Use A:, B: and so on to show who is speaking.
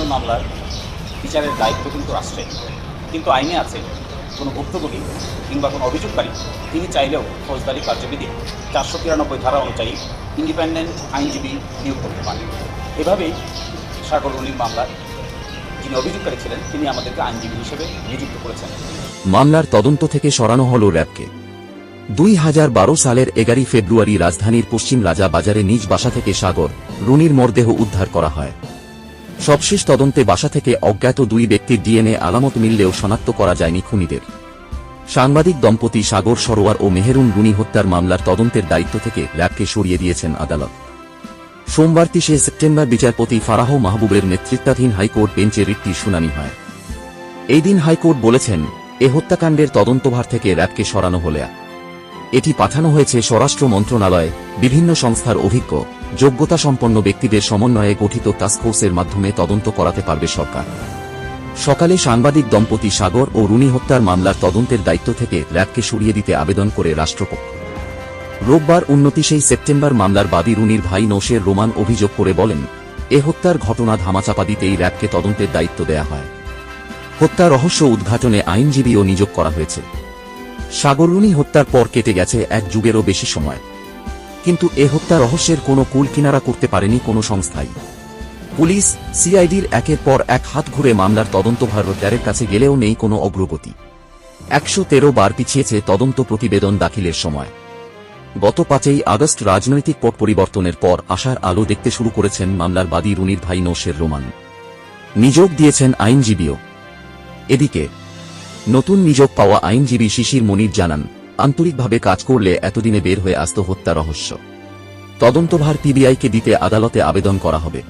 A: Tribunal মামলার বিচারের দায়িত্ব কিন্তু রাষ্ট্রের। কিন্তু আইনে আছে, কোনো ভুক্তভোগী কিংবা কোনো অভিযোগকারী, তিনি চাইলেও ফৌজদারি কার্যবিধি চারশো তিরানব্বই ধারা অনুযায়ী ইন্ডিপেন্ডেন্ট আইনজীবী নিয়োগ করতে পারেন। এভাবেই সাগর রুলির মামলার যিনি অভিযোগকারী ছিলেন, তিনি আমাদেরকে আইনজীবী হিসেবে নিযুক্ত করেছেন।
B: মামলার তদন্ত থেকে সরানো হল র্যাবকে। দুই হাজার বারো সালের এগারোই ফেব্রুয়ারি রাজধানীর পশ্চিম রাজা বাজারে নিজ বাসা থেকে সাগর, রুনির মরদেহ উদ্ধার করা হয়। সবশেষ তদন্তে বাসা থেকে অজ্ঞাত দুই ব্যক্তির ডিএনএ আলামত মিললেও শনাক্ত করা যায়নি খুনিদের। সাংবাদিক দম্পতি সাগর সরোয়ার ও মেহেরুন রুনি হত্যার মামলার তদন্তের দায়িত্ব থেকে র্যাবকে সরিয়ে দিয়েছেন আদালত। সোমবার তিশে সেপ্টেম্বর বিচারপতি ফারাহ মাহবুবের নেতৃত্বাধীন হাইকোর্ট বেঞ্চে রিটটির শুনানি হয়। এই দিন হাইকোর্ট বলেছেন, এ হত্যাকাণ্ডের তদন্তভার থেকে র্যাবকে সরানো হলে এটি পাঠানো হয়েছে স্বরাষ্ট্র মন্ত্রণালয়ে, বিভিন্ন সংস্থার অভিজ্ঞ যোগ্যতা সম্পন্ন ব্যক্তিদের সমন্বয়ে গঠিত টাস্কফোর্সের মাধ্যমে তদন্ত করাতে পারবে সরকার। সকালে সাংবাদিক দম্পতি সাগর ও রুনি হত্যার মামলার তদন্তের দায়িত্ব থেকে র্যাবকে সরিয়ে দিতে আবেদন করে রাষ্ট্রপক্ষ। রোববার উনতিশেই সেপ্টেম্বর মামলার বাদী রুনির ভাই নৌশের রোমান অভিযোগ করে বলেন, এ হত্যার ঘটনা ধামাচাপা দিতেই র্যাবকে তদন্তের দায়িত্ব দেয়া হয়। হত্যা রহস্য উদ্ঘাটনে আইনজীবীও নিয়োগ করা হয়েছে। সাগররুনি হত্যার পর কেটে গেছে এক যুগেরও বেশি সময়। কিন্তু এ হত্যা রহস্যের কোনো কুল কিনারা করতে পারেনি কোনো সংস্থাই। পুলিশ, সিআইডির একের পর এক হাত ঘুরে মামলার তদন্তভার রোজারের কাছে গেলেও নেই কোনো অগ্রগতি। একশো তেরো বার পিছিয়েছে তদন্ত প্রতিবেদন দাখিলের সময়। গত পাঁচই আগস্ট রাজনৈতিক পট পরিবর্তনের পর আশার আলো দেখতে শুরু করেছেন মামলার বাদী রুনির ভাই নৌশের রোমান। নিযোগ দিয়েছেন আইনজীবীও। এদিকে নতুন নিযোগ পাওয়া আইনজীবী শিশির মনির জানান, আন্তরিকভাবে কাজ করলে এতদিনে বের হয়ে আসত হত্যা রহস্য। তদন্তভার পিবিআইকে দিতে আদালতে আবেদন করা হবে।